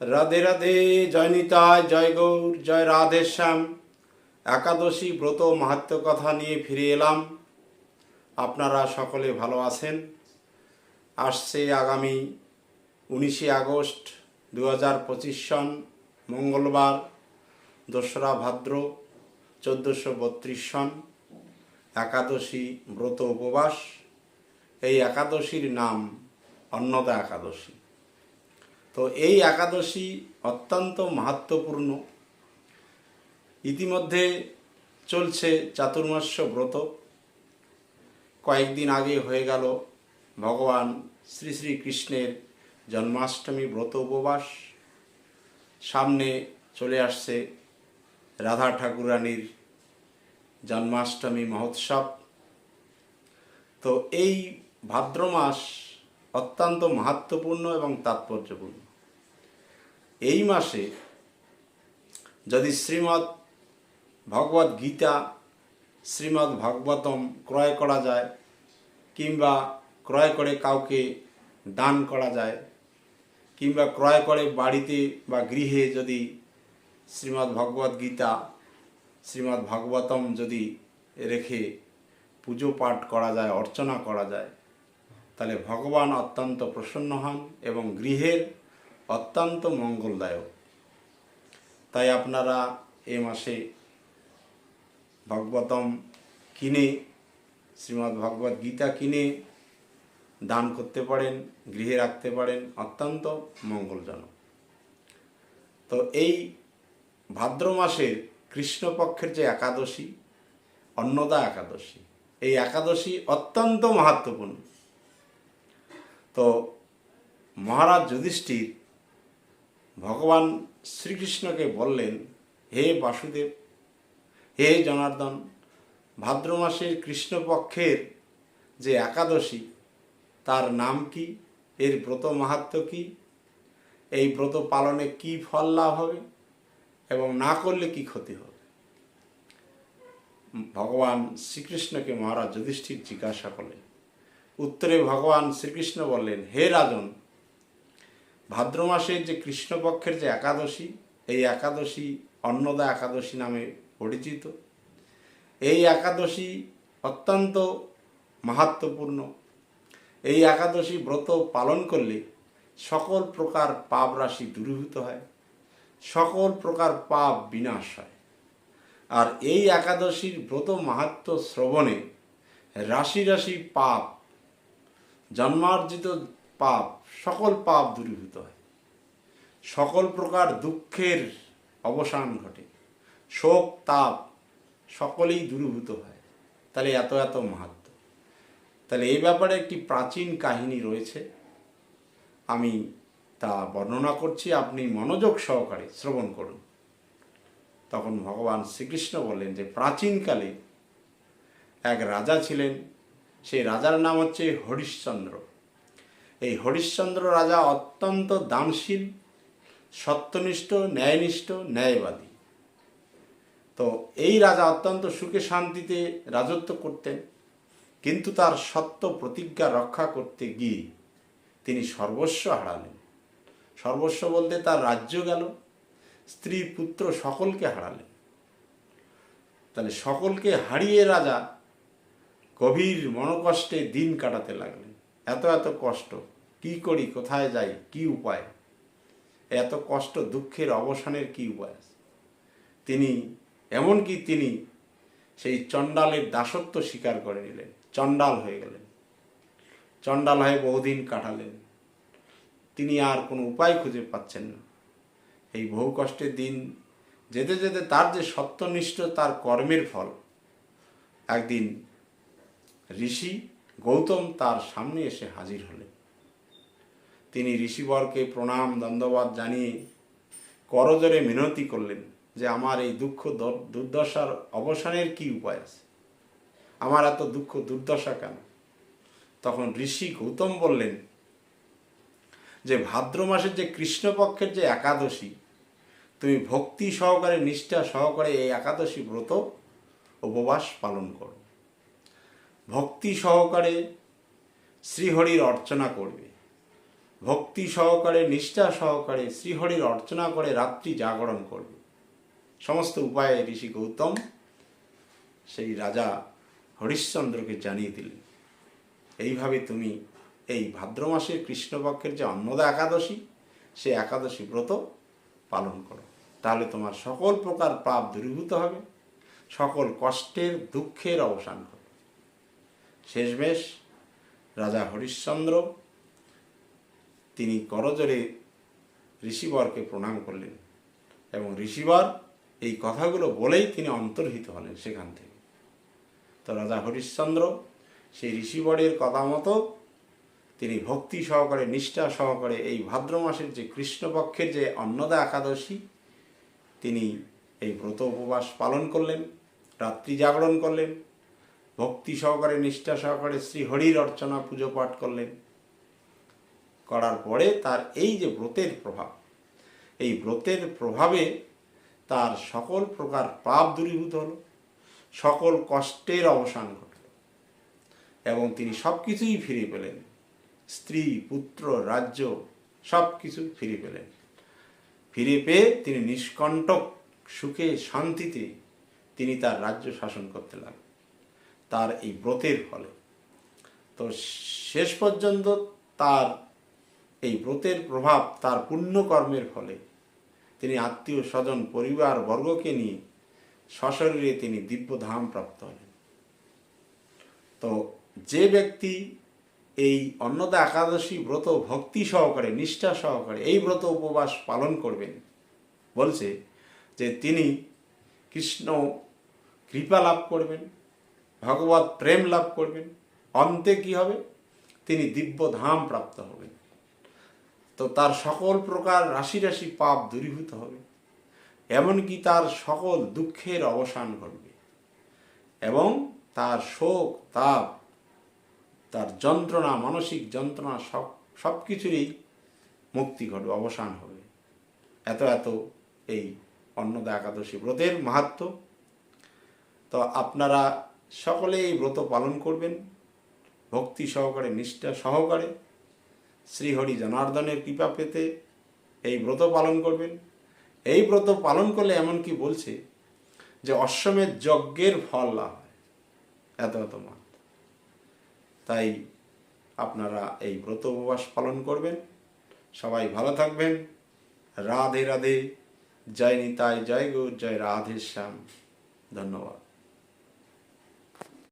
রাধে রাধে, জয় নিতায় জয় গৌর, জয় রাধে শ্যাম। একাদশী ব্রত মাহাত্ম কথা নিয়ে ফিরে এলাম। আপনারা সকলে ভালো আছেন? আসছে আগামী উনিশে আগস্ট দু হাজার পঁচিশ সন, মঙ্গলবার, দোসরা ভাদ্র চোদ্দোশো বত্রিশ সন। একাদশী ব্রত উপবাস। এই একাদশীর নাম অন্নদা একাদশী। তো এই একাদশী অত্যন্ত মাহাত্মপূর্ণ ইতিমধ্যে চলছে চাতুর্মাস্য ব্রত। কয়েকদিন আগে হয়ে গেল ভগবান শ্রী শ্রী কৃষ্ণের জন্মাষ্টমী ব্রত উপবাস। সামনে চলে আসছে রাধা ঠাকুরানীর জন্মাষ্টমী মহোৎসব। তো এই ভাদ্র মাস অত্যন্ত মাহাত্মপূর্ণ এবং তাৎপর্যপূর্ণ। এই মাসে যদি শ্রীমৎ ভগবদ গীতা শ্রীমৎ ভাগবতম ক্রয় করা যায় কিংবা ক্রয় করে কাউকে দান করা যায় কিংবা ক্রয় করে বাড়িতে বা গৃহে যদি শ্রীমৎ ভগবদ গীতা শ্রীমৎ ভাগবতম যদি রেখে পুজো পাঠ করা যায়, অর্চনা করা যায় তাহলে ভগবান অত্যন্ত প্রসন্ন হন এবং গৃহের অত্যন্ত মঙ্গলদায়ক। তাই আপনারা এ মাসে ভগবতম কিনে, শ্রীমদ্ ভগবত গীতা কিনে দান করতে পারেন, গৃহে রাখতে পারেন, অত্যন্ত মঙ্গলজনক। তো এই ভাদ্র মাসের কৃষ্ণপক্ষের যে একাদশী, অন্নদা একাদশী, এই একাদশী অত্যন্ত মাহাত্মপূর্ণ। তো মহারাজ যুধিষ্ঠির ভগবান শ্রীকৃষ্ণকে বললেন, হে বাসুদেব, হে জনার্দন, ভাদ্র মাসের কৃষ্ণপক্ষের যে একাদশী, তার নাম কি? এর ব্রত মাহাত্ম কি? এই ব্রত পালনে কি ফল লাভ হবে? এবং না করলে কি ক্ষতি হবে? ভগবান শ্রীকৃষ্ণকে মহারাজ যুধিষ্ঠির জিজ্ঞাসা করলেন উত্তরে ভগবান শ্রীকৃষ্ণ বললেন, হে রাজন, ভাদ্র মাসের যে কৃষ্ণপক্ষের যে একাদশী, এই একাদশী অন্নদা একাদশী নামে পরিচিত। এই একাদশী অত্যন্ত মাহাত্মপূর্ণ এই একাদশী ব্রত পালন করলে সকল প্রকার পাপ রাশি দূরীভূত হয়, সকল প্রকার পাপ বিনাশ হয়। আর এই একাদশীর ব্রত মাহাত্ম শ্রবণে রাশি রাশি পাপ জন্মার্জিত পাপ, সকল পাপ দূরীভূত হয়। সকল প্রকার দুঃখের অবসান ঘটে। শোক, তাপ সকলেই দূরীভূত হয়। তাহলে এত এত মাহাত্ম। তাহলে এই ব্যাপারে একটি প্রাচীন কাহিনী রয়েছে। আমি তা বর্ণনা করছি, আপনি মনোযোগ সহকারে শ্রবণ করুন। তখন ভগবান শ্রীকৃষ্ণ বললেন যে প্রাচীনকালে এক রাজা ছিলেন সেই রাজার নাম হচ্ছে হরিশ্চন্দ্র। এই হরিশ্চন্দ্র রাজা অত্যন্ত দানশীল, সত্যনিষ্ঠ, ন্যায়নিষ্ঠ, ন্যায়বাদী। তো এই রাজা অত্যন্ত সুখে শান্তিতে রাজত্ব করতেন, কিন্তু তার সত্য প্রতিজ্ঞা রক্ষা করতে গিয়ে তিনি সর্বস্ব হারালেন। সর্বস্ব বলতে তার রাজ্য গেল, স্ত্রী, পুত্র সকলকে হারালেন। তাহলে সকলকে হারিয়ে রাজা গভীর মনকষ্টে দিন কাটাতে লাগলেন। এত এত কষ্ট, কি করি, কোথায় যাই, কি উপায়? এত কষ্ট দুঃখের অবসানের কি উপায় আছে? তিনি, এমনকি তিনি সেই চণ্ডালের দাসত্ব স্বীকার করে নিলেন, চণ্ডাল হয়ে গেলেন। চণ্ডাল হয়ে বহুদিন কাটালেন। তিনি আর কোনো উপায় খুঁজে পাচ্ছেন না। এই বহু কষ্টের দিন যেতে যেতে তার যে সত্যনিষ্ঠ তার কর্মের ফল, একদিন ঋষি গৌতম তার সামনে এসে হাজির হলেন। তিনি ঋষিবরকে প্রণাম, দণ্ডবাদ জানিয়ে করজোরে মিনতি করলেন যে আমার এই দুঃখ দুর্দশার অবসানের কি উপায় আছে? আমার এত দুঃখ দুর্দশা কেন? তখন ঋষি গৌতম বললেন যে ভাদ্র মাসের যে কৃষ্ণপক্ষের যে একাদশী, তুমি ভক্তি সহকারে, নিষ্ঠা সহকারে এই একাদশী ব্রত উপবাস পালন করো। ভক্তি সহকারে শ্রীহরির অর্চনা করবে। ভক্তি সহকারে, নিষ্ঠা সহকারে শ্রীহরির অর্চনা করে রাত্রি জাগরণ করবে। সমস্ত উপায়ে ঋষি গৌতম সেই রাজা হরিশ্চন্দ্রকে জানিয়ে দিলেন, এইভাবে তুমি এই ভাদ্র মাসের কৃষ্ণপক্ষের যে অন্নদা একাদশী, সে একাদশী ব্রত পালন করো। তাহলে তোমার সকল প্রকার পাপ দূরীভূত হবে। সকল কষ্টের, দুঃখের অবসান হবে শেষমেশ রাজা হরিশ্চন্দ্র তিনি করজোরে ঋষিবরকে প্রণাম করলেন এবং ঋষিবর এই কথাগুলো বলেই তিনি অন্তর্হিত হলেন সেখান থেকে। তো রাজা হরিশ্চন্দ্র সেই ঋষিবরের কথা মতো তিনি ভক্তি সহকারে, নিষ্ঠা সহকারে এই ভাদ্র মাসের যে কৃষ্ণপক্ষের যে অন্নদা একাদশী, তিনি এই ব্রত উপবাস পালন করলেন, রাত্রি জাগরণ করলেন ভক্তি সহকারে, নিষ্ঠা সহকারে শ্রীহরির অর্চনা পুজো পাঠ করলেন। করার পরে তার এই যে ব্রতের প্রভাব, এই ব্রতের প্রভাবে তার সকল প্রকার পাপ দূরীভূত হল, সকল কষ্টের অবসান ঘটল এবং তিনি সব কিছুই ফিরে পেলেন। স্ত্রী, পুত্র, রাজ্য সব কিছু ফিরে পেলেন। ফিরে পেয়ে তিনি নিষ্কণ্টক সুখে শান্তিতে তিনি তার রাজ্য শাসন করতে লাগলেন। তার এই ব্রতের ফলে। তো শেষ পর্যন্ত তার এই ব্রতের প্রভাব তার পুণ্যকর্মের ফলে। তিনি আত্মীয় স্বজন, পরিবার বর্গকে নিয়ে সশরীরে তিনি দিব্যধাম প্রাপ্ত হলেন। তো যে ব্যক্তি এই অন্নদা একাদশী ব্রত ভক্তি সহকারে, নিষ্ঠা সহকারে, এই ব্রত উপবাস পালন করবেন, বলছে যে তিনি কৃষ্ণ কৃপা লাভ করবেন। ভগবত প্রেম লাভ করবেন। অন্তে কি হবে? তিনি দিব্য ধাম প্রাপ্ত হবেন। তো তার সকল প্রকার রাশি রাশি পাপ দূরীভূত হবে। এমনকি তার সকল দুঃখের অবসান ঘটবে। এবং তার শোক, তাপ, তার যন্ত্রণা, মানসিক যন্ত্রণা সব সব কিছুরই মুক্তি ঘটবে, অবসান হবে। এত এত এই অন্নদা একাদশী ব্রতের মাহাত্ম। তো আপনারা সকলে এই ব্রত পালন করবেন। ভক্তি সহকারে, নিষ্ঠা সহকারে। শ্রীহরি জনার্দনের কৃপা পেতে এই ব্রত পালন করবেন। এই ব্রত পালন করলে এমনকি বলছে যে অশ্বমেধ যজ্ঞের ফল লাভ হয়। এত এত মাত্র তাই আপনারা এই ব্রত উপবাস পালন করবেন। সবাই ভালো থাকবেন। রাধে রাধে। জয় নিতাই, জয় গৌর জয় রাধে শ্যাম। ধন্যবাদ।